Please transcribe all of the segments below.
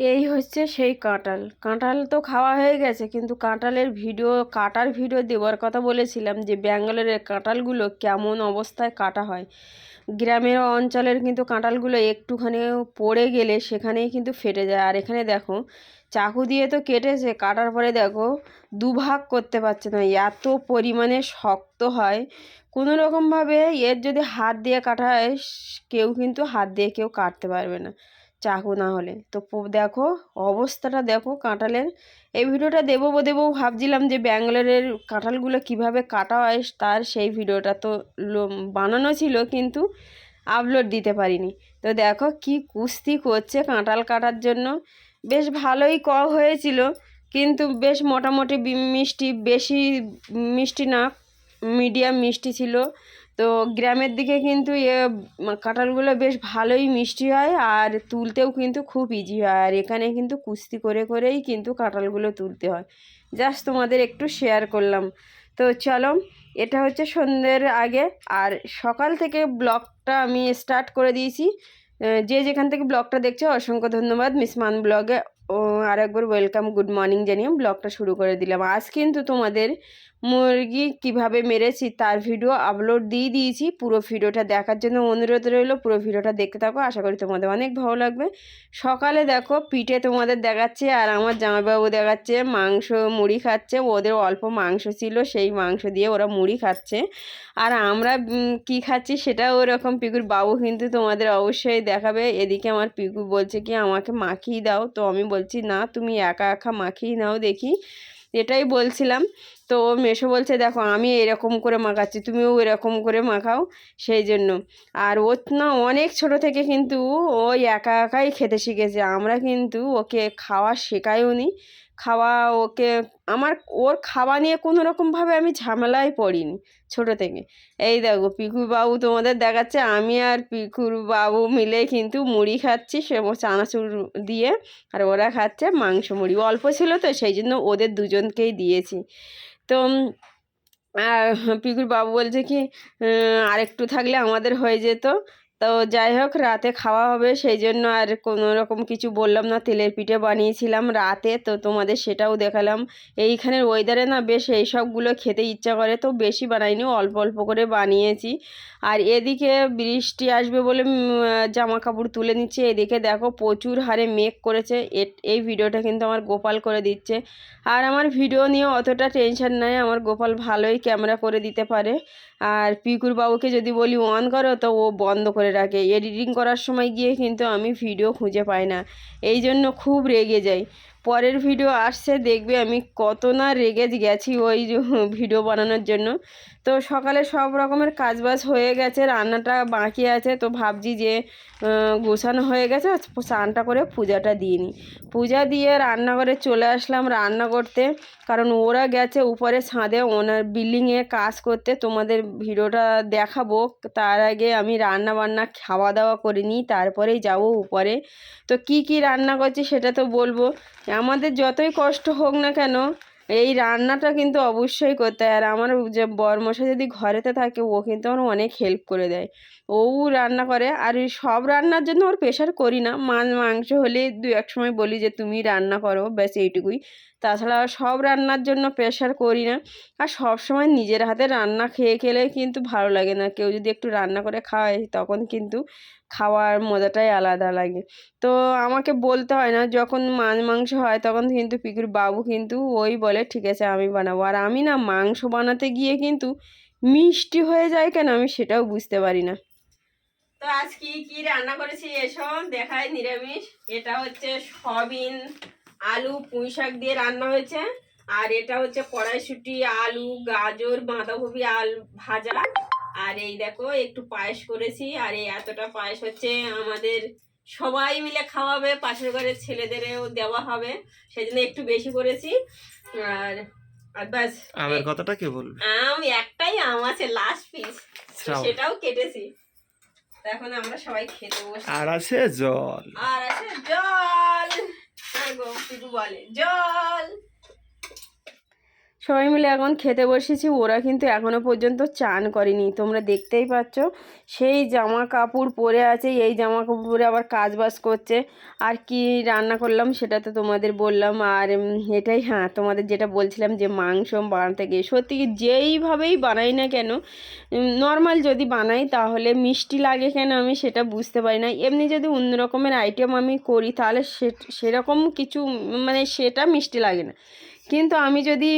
এই হচ্ছে সেই কাঁঠাল। কাঁঠাল তো খাওয়া হয়ে গেছে, কিন্তু কাঁঠালের ভিডিও, কাটার ভিডিও দেওয়ার কথা বলেছিলাম যে, ব্যাঙ্গালোরের কাঁঠালগুলো কেমন অবস্থায় কাটা হয়। গ্রামের অঞ্চলের কিন্তু কাঁঠালগুলো একটুখানি পড়ে গেলে সেখানেই কিন্তু ফেটে যায়। আর এখানে দেখো, চাকু দিয়ে তো কেটেছে, কাটার পরে দেখো, দুভাগ করতে পারছে না। এত পরিমাণে শক্ত হয়। কোনো রকমভাবে এর যদি হাত দিয়ে কাটা হয়, কেউ কিন্তু হাত দিয়ে কেউ কাটতে পারবে না। চাকু না হলে। তো দেখো, অবস্থাটা দেখো কাঁঠালের। এই ভিডিওটা দেবো দেবো ভাবছিলাম যে ব্যাঙ্গালোরের কাঁঠালগুলো কীভাবে কাটা হয় তার সেই ভিডিওটা তো বানানো ছিল কিন্তু আপলোড দিতে পারিনি। তো দেখো কি কুস্তি করছে কাঁঠাল কাটার জন্য। বেশ ভালোই ক হয়েছিল, কিন্তু বেশ মোটামুটি মিষ্টি, বেশি মিষ্টি না, মিডিয়াম মিষ্টি ছিল। তো গ্রামের দিকে কিন্তু এ কাঁঠালগুলো বেশ ভালোই মিষ্টি হয় আর তুলতেও কিন্তু খুব ইজি হয়। আর এখানে কিন্তু কুস্তি করে করেই কিন্তু কাঁঠালগুলো তুলতে হয়। জাস্ট তোমাদের একটু শেয়ার করলাম। তো চলো, এটা হচ্ছে সন্ধ্যের আগে। আর সকাল থেকে ব্লগটা আমি স্টার্ট করে দিয়েছি। যে যেখান থেকে ব্লগটা দেখছ, অসংখ্য ধন্যবাদ। মিস মান ব্লগে ও, আরেকবার ওয়েলকাম গুড মর্নিং জানিয়ে ব্লগটা শুরু করে দিলাম। আজ কিন্তু তোমাদের মুরগি কীভাবে মেরেছি তার ভিডিও আপলোড দিয়ে দিয়েছি। পুরো ভিডিওটা দেখার জন্য অনুরোধ রইল। পুরো ভিডিওটা দেখতে থাকো। আশা করি তোমাদের অনেক ভালো লাগবে। সকালে দেখো, পিঠে তোমাদের দেখাচ্ছে আর আমার জামাইবাবু দেখাচ্ছে, মাংস মুড়ি খাচ্ছে। ওদের অল্প মাংস ছিল, সেই মাংস দিয়ে ওরা মুড়ি খাচ্ছে। আর আমরা কি খাচ্ছি সেটা ওরকম পিকুর বাবু কিন্তু তোমাদের অবশ্যই দেখাবে। এদিকে আমার পিকু বলছে কি, আমাকে মাখিয়ে দাও। তো আমি বলছি না, তুমি একা একা মাখিয়ে নাও দেখি। এটাই বলছিলাম। তো মেশো বলছে, দেখো, আমি এরকম করে মাখাচ্ছি, তুমিও এরকম করে মাখাও। সেই জন্য। আর ও না, অনেক ছোট থেকে কিন্তু ও একা একাই খেতে শিখেছে। আমরা কিন্তু ওকে খাওয়া শেখাইও নি খাওয়া ওকে আমার ওর খাওয়া নিয়ে কোনো রকমভাবে আমি ঝামেলায় পড়িনি ছোট থেকে। এই দেখো পিকুর বাবু তোমাদের দেখাচ্ছে আমি আর পিকুর বাবু মিলে কিন্তু মুড়ি খাচ্ছি সে চানাচুর দিয়ে আর ওরা খাচ্ছে মাংস মুড়ি। অল্প ছিল তো সেই জন্য ওদের দুজনকেই দিয়েছি। তো আর পিকুর বাবু বলছে কি আহ, আরেকটু থাকলে আমাদের হয়ে যেত। তো যাই হোক, রাতে খাওয়া হবে, সেই জন্য আর কোনো রকম কিছু বললাম না। তেলের পিঠে বানিয়েছিলাম রাতে, তো তোমাদের সেটাও দেখালাম। এইখানের ওয়েদারে না বেশ এই সবগুলো খেতে ইচ্ছা করে, তো বেশি বানাইনি, অল্প অল্প করে বানিয়েছি। আর এদিকে বৃষ্টি আসবে বলে জামা কাপড় তুলে নিচ্ছে। এদিকে দেখো প্রচুর হারে মেঘ করেছে এই ভিডিওটা কিন্তু আমার গোপাল করে দিচ্ছে। আর আমার ভিডিও নিয়ে অতটা টেনশন নাই, আমার গোপাল ভালোই ক্যামেরা করে দিতে পারে। আর পিকুর বাবুকে যদি বলি, অন করো, তো ও বন্ধ করে রাখে এডিটিং করার সময় গিয়ে কিন্তু আমি ভিডিও খুঁজে পাই না। এই জন্য খুব রেগে যাই। পরের ভিডিও আসছে, দেখবে আমি কত না রেগে গেছি ওই ভিডিও বানানোর জন্য। তো সকালে সব রকমের কাজবাজ হয়ে গেছে, রান্নাটা বাকি আছে। তো ভাবছি যে গোছানো হয়ে গেছে, স্নানটা করে পূজাটা দিয়ে নিই। পূজা দিয়ে রান্নাঘরে চলে আসলাম রান্না করতে। কারণ ওরা গেছে উপরে ছাদে, ওনার বিল্ডিংয়ে কাজ করতে। তোমাদের ভিডিওটা দেখাবো। তার আগে আমি রান্না বান্না খাওয়া দাওয়া করে নিই, তারপরেই যাব উপরে। তো কি কি রান্না করছি সেটা তো বলব। আমাদের যতই কষ্ট হোক না কেন, এই রান্নাটা কিন্তু অবশ্যই করতে হয়। আর আমার যে বরমশাই যদি ঘরেতে থাকে, ও কিন্তু আমার অনেক হেল্প করে দেয়। ও রান্না করে, আর সব রান্নার জন্য ওর প্রেশার করি না। মাছ মাংস হলে দু এক সময় বলি যে, তুমি রান্না করো, ব্যাস এইটুকুই। তাছাড়া সব রান্নার জন্য প্রেশার করি না। আর সব সময় নিজের হাতে রান্না খেয়ে খেলে কিন্তু ভালো লাগে না। কেউ যদি একটু রান্না করে খাওয়ায় তখন কিন্তু খাওয়ার মজাটাই আলাদা লাগে। তো আমাকে বলতে হয় না, যখন মাছ মাংস হয় তখন কিন্তু পিকুর বাবু কিন্তু ওই বলে, ঠিক আছে, আমি বানাবো। আর আমি না মাংস বানাতে গিয়ে কিন্তু মিষ্টি হয়ে যায় কেন আমি সেটাও বুঝতে পারি না। তো আজ কি কি রান্না করেছি এসব দেখায় নিরামিষ। এটা হচ্ছে সয়াবিন, আলু, পুঁই শাক দিয়ে রান্না হয়েছে। আর এটা হচ্ছে কড়াইশুটি, আলু, গাজর, বাঁধাকপি, আলু, ভাজা। আর এই দেখো একটু পায়েস করেছি আর এই এতটা পায়েস হচ্ছে আমাদের সবাই মিলে খাওয়াবে পাশের ঘরের ছেলেদেরও দেওয়া হবে সেই জন্য একটু বেশি করেছি। আর আর ব্যাস। আমের কথাটা কে বলবে? আম একটাই আম আছে লাস্ট পিস সেটাও কেটেছি। তো এখন আমরা সবাই খেতে বসি আর আছে জল। আর আছে জল। আর গো বলে জল। সবাই মিলে এখন খেতে বসেছি। ওরা কিন্তু এখনও পর্যন্ত চান করেনি। তোমরা দেখতেই পাচ্ছ, সেই জামা কাপড় পরে আছে, এই জামা কাপড় আবার কাজ বাজ করছে। আর কি রান্না করলাম সেটা তো তোমাদের বললাম। আর এটাই হ্যাঁ তোমাদের যেটা বলছিলাম যে মাংস বানাতে গিয়ে। সত্যি যেইভাবেই বানাই না কেন নর্মাল যদি বানাই তাহলে মিষ্টি লাগে কেন আমি সেটা বুঝতে পারি না। এমনি যদি অন্য রকমের আইটেম আমি করি তাহলে সেরকম কিছু মানে সেটা মিষ্টি লাগে না। কিন্তু আমি যদি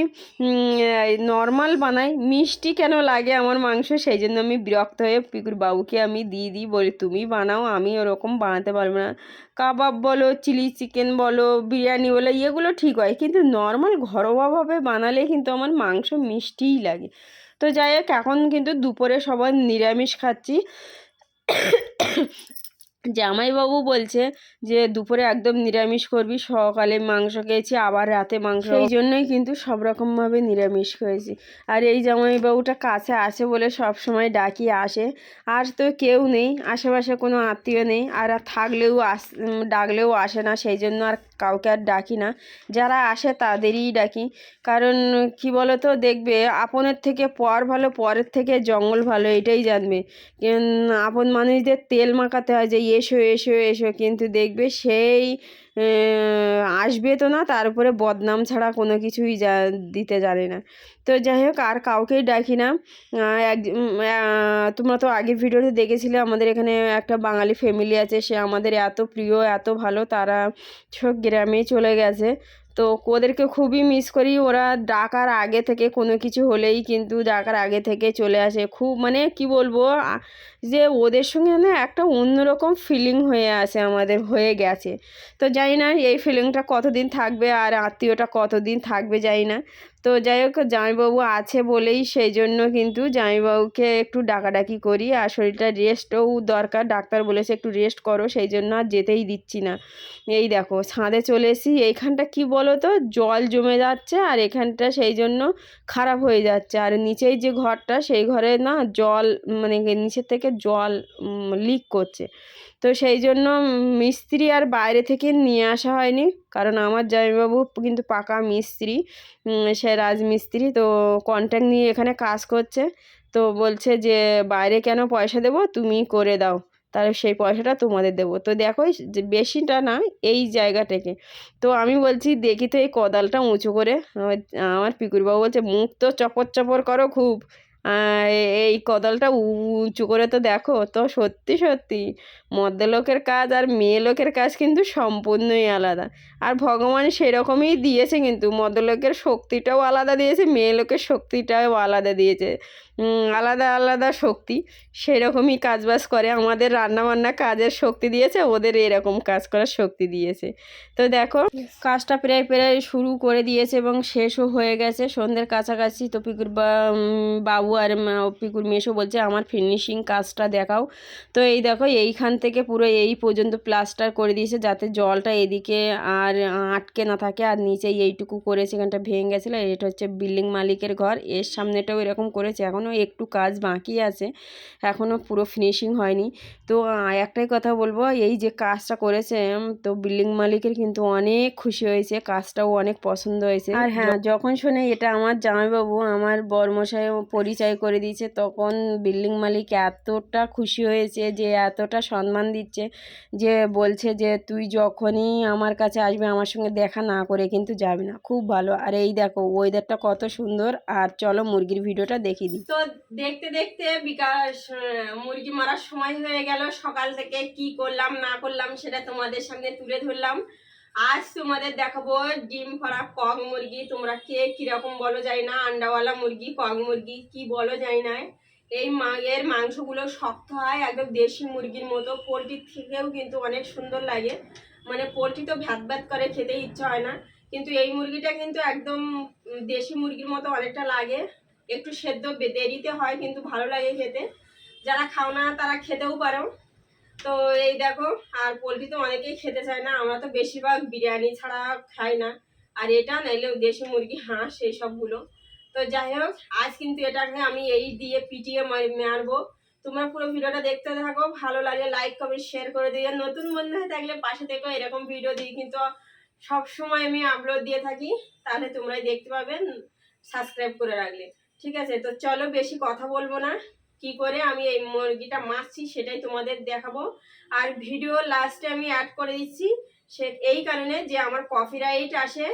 নর্মাল বানাই, মিষ্টি কেন লাগে আমার মাংস? সেই জন্য আমি বিরক্ত হয়ে পিকুর বাবুকে আমি দিয়ে দিই, বলি, তুমি বানাও, আমি ওরকম বানাতে পারব না। কাবাব বলো, চিলি চিকেন বলো, বিরিয়ানি বলো, এগুলো ঠিক হয়। কিন্তু নর্মাল ঘরোয়াভাবে বানালে কিন্তু আমার মাংস মিষ্টিই লাগে। তো যাই হোক, এখন কিন্তু দুপুরে সবাই নিরামিষ খাচ্ছি। জামাইবাবু বলছে যে দুপুরে একদম নিরামিষ করবি সকালে মাংস খেয়েছি আবার রাতে মাংস এই জন্যই কিন্তু সব রকমভাবে নিরামিষ খেয়েছি। আর এই জামাইবাবুটা কাছে আসে বলে সব সময় ডাকি আসে। আর তো কেউ নেই আশেপাশে কোনো আত্মীয় নেই আর আর থাকলেও আস ডাকলেও আসে না সেই জন্য আর কাউকে আর ডাকি না। যারা আসে তাদেরই ডাকি। কারণ কি বলো তো দেখবে আপনের থেকে পর ভালো, পরের থেকে জঙ্গল ভালো, এটাই জানবে। আপন মানুষদের তেল মাখাতে হয় যে, এসো এসো এসো। কিন্তু দেখবে সেই আসবে তো না তারপরে বদনাম ছাড়া কোনো কিছুই যা, দিতে জানে না। তো যাই হোক, আর কাউকেই ডাকি না। এক তোমরা তো আগের ভিডিওতে দেখেছিলে, আমাদের এখানে একটা বাঙালি ফ্যামিলি আছে, সে আমাদের এত প্রিয়, এত ভালো, তারা সব গ্রামেই চলে গেছে। তো ওদেরকে খুবই মিস করি। ওরা ডাকার আগে থেকে কোনো কিছু হলেই কিন্তু ডাকার আগে থেকে চলে আসে। খুব মানে কি বলব যে ওদের সঙ্গে না একটা অন্যরকম ফিলিং হয়ে আছে আমাদের, হয়ে গেছে। তো জানি না এই ফিলিংটা কতদিন থাকবে আর আত্মীয়টা কতদিন থাকবে জানি না। তো যাই হোক, জামাইবাবু আছে বলেই সেই জন্য কিন্তু জামাইবাবুকে একটু ডাকাডাকি করি আর শরীরটা রেস্টও দরকার। ডাক্তার বলেছে একটু রেস্ট করো সেই জন্য আর যেতেই দিচ্ছি না। এই দেখো, ছাদে চলে এসি এইখানটা কি বলো তো জল জমে যাচ্ছে আর এখানটা সেই জন্য খারাপ হয়ে যাচ্ছে। আর নিচেই যে ঘরটা, সেই ঘরে না জল মানে নিচের থেকে জল লিক করছে। তো সেই জন্য মিস্ত্রি আর বাইরে থেকে নিয়ে আসা হয়নি। কারণ আমার জামাইবাবু কিন্তু পাকা মিস্ত্রি সে রাজমিস্ত্রি, তো কন্ট্যাক্ট নিয়ে এখানে কাজ করছে। তো বলছে যে, বাইরে কেন পয়সা দেবো? তুমি করে দাও। তাহলে সেই পয়সাটা তোমাদের দেবো। তো দেখো বেশিটা না, এই জায়গা থেকে। তো আমি বলছি, দেখি তো এই কোদালটা উঁচু করে। আমার পিকুরবাবু বলছে, মুখ তো চপর চপর করো খুব। এই কোদালটা উঁচু করে তো দেখো, তো সত্যি সত্যি। মদ্যলোকের কাজ আর মেয়ে লোকের কাজ কিন্তু সম্পূর্ণই আলাদা। আর ভগবান সেরকমই দিয়েছে কিন্তু মদ্দলোকের শক্তিটাও আলাদা দিয়েছে মেয়ে লোকের শক্তিটাও আলাদা দিয়েছে। আলাদা আলাদা শক্তি। সেরকমই কাজবাজ করে। আমাদের রান্নাবান্না কাজের শক্তি দিয়েছে ওদের এরকম কাজ করার শক্তি দিয়েছে। তো দেখো কাজটা প্রায় প্রায় শুরু করে দিয়েছে এবং শেষও হয়ে গেছে। সন্ধ্যের কাছাকাছি তো পিকুর বা বাবু আর পিকুর মেশো বলছে আমার ফিনিশিং কাজটা দেখাও। তো এই দেখো এইখান থেকে পুরো এই পর্যন্ত প্লাস্টার করে দিয়েছে যাতে জলটা এদিকে আর আটকে না থাকে আর নিচে এইটুকু করেছে এখানটা ভেঙে গেছিল। এটা হচ্ছে বিল্ডিং মালিকের ঘর। এর সামনেটাও এরকম করেছে। এখনও একটু কাজ বাকি আছে। এখনও পুরো ফিনিশিং হয়নি। তো একটাই কথা বলব এই যে কাজটা করেছে তো বিল্ডিং মালিকের কিন্তু অনেক খুশি হয়েছে কাজটাও অনেক পছন্দ হয়েছে। আর হ্যাঁ যখন শুনে এটা আমার জামাইবাবু আমার বরমশাই পরিচয় করে দিয়েছে তখন বিল্ডিং মালিক এতটা খুশি হয়েছে যে এতটা সম্মান দিচ্ছে যে বলছে যে তুই যখনই আমার কাছে আসবে আমার সঙ্গে দেখা না করে কিন্তু যাবে না। খুব ভালো। আর এই দেখো ওয়েদারটা কত সুন্দর। আর চলো মুরগির ভিডিওটা দেখিয়ে দিই। তো দেখতে দেখতে বিকাশ মুরগি মারার সময় হয়ে গেল। সকাল থেকে কি করলাম, না করলাম সেটা তোমাদের সামনে তুলে ধরলাম। আজ তোমাদের দেখাবো ডিম ভরা কক মুরগি। তোমরা কে কীরকম বলো যায় না। আন্ডাওয়ালা মুরগি কক মুরগি কি বলো যায় না। এই মায়ের মাংসগুলো শক্ত হয়, একদম দেশি মুরগির মতো। পোলট্রির থেকেও কিন্তু অনেক সুন্দর লাগে। মানে পোলট্রি তো ভ্যাত ভ্যাত করে খেতে ইচ্ছা হয় না। কিন্তু এই মুরগিটা কিন্তু একদম দেশি মুরগির মতো অনেকটা লাগে। একটু সেদ্ধ দেরিতে হয়, কিন্তু ভালো লাগে খেতে। যারা খাও না, তারা খেতেও পারো। তো এই দেখো, আর পোলট্রি তো অনেকেই খেতে চায় না। আমরা তো বেশিরভাগ বিরিয়ানি ছাড়া খাই না। আর এটা নাইলেও দেশি মুরগি, হাঁস এই সবগুলো তো যাই হোক, আজ কিন্তু এটাকে আমি এই দিয়ে পিটিয়ে মার- মারবো। তোমরা পুরো ভিডিওটা দেখতে থাকো। ভালো লাগলে লাইক কমেন্ট শেয়ার করে দিও। নতুন বন্ধু হয়ে থাকলে পাশে থেকো এরকম ভিডিও দিই কিন্তু সব সময় আমি আপলোড দিয়ে থাকি। তাহলে তোমরাই দেখতে পাবেন সাবস্ক্রাইব করে রাখলে। ঠিক আছে, তো চলো বেশি কথা বলব না। কি করে আমি এই মুরগিটা মারছি সেটাই তোমাদের দেখাবো। আর ভিডিও লাস্টে আমি অ্যাড করে দিচ্ছি, সে এই কারণে যে আমার কপিরাইট আসে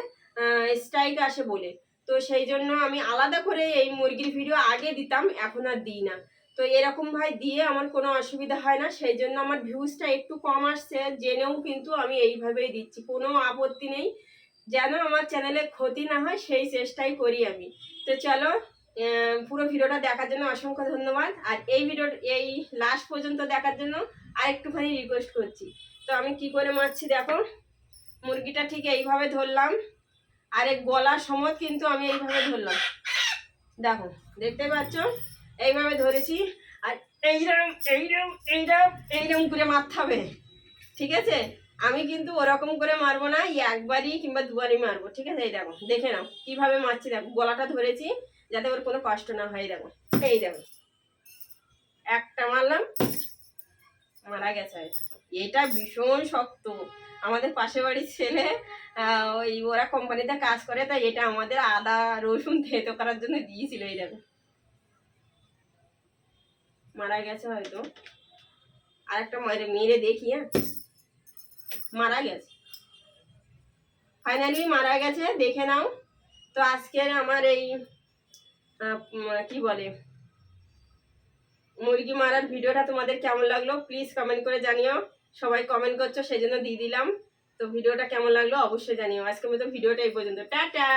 স্ট্রাইক আসে বলে। তো সেই জন্য আমি আলাদা করে এই মুরগির ভিডিও আগে দিতাম, এখন আর দিই না। তো এরকম ভাই দিয়ে আমার কোনো অসুবিধা হয় না, সেই জন্য আমার ভিউজটা একটু কম আসছে, জেনেও কিন্তু আমি এইভাবেই দিচ্ছি, কোনো আপত্তি নেই। যেন আমার চ্যানেলে ক্ষতি না হয়, সেই চেষ্টাই করি আমি। তো চলো পুরো ভিডিওটা দেখার জন্য অসংখ্য ধন্যবাদ। আর এই ভিডিও এই লাস্ট পর্যন্ত দেখার জন্য আর আরেকটুখানি রিকোয়েস্ট করছি। তো আমি কি করে মারছি দেখো? মুরগিটা ঠিক এইভাবে ধরলাম। আর এই গলার সময় কিন্তু আমি এইভাবে ধরলাম। দেখো, দেখতে পাচ্ছ? এইভাবে ধরেছি। আর এইরকম এইরকম এইরকম এইরকম করে মারতে হবে। ঠিক আছে? আমি কিন্তু ওরকম করে মারবো না একবারই কিংবা দুবারই মারবো। ঠিক আছে? এই দেখো, দেখে নাও কীভাবে মারছি। দেখো, গলাটা ধরেছি। যাতে ওর কোনো কষ্ট না হয় দেখো, এই দেখো। একটা মারলাম, মারা গেছে এটা ভীষণ শক্ত। আমাদের পাশে বাড়ির ছেলে ওই ওরা কোম্পানিতে কাজ করে, তাই এটা আমাদের আদা, রসুন থেতো করার জন্য দিয়েছিল, এই দেখো। মারা গেছে হয়তো। আরেকটা মেরে মেরে দেখি হ্যাঁ। মারা গেছে। ফাইনালি মারা গেছে, দেখে নাও। তো আজকের আমার এই কি বলে? মুরগি মারার ভিডিওটা তোমাদের কেমন লাগল? প্লিজ কমেন্ট করে জানিও। সবাই কমেন্ট করছ সেই জন্য দিয়ে দিলাম। তো ভিডিওটা কেমন লাগল অবশ্যই জানিও। আজকের মতো ভিডিওটা এই পর্যন্ত। টাটা!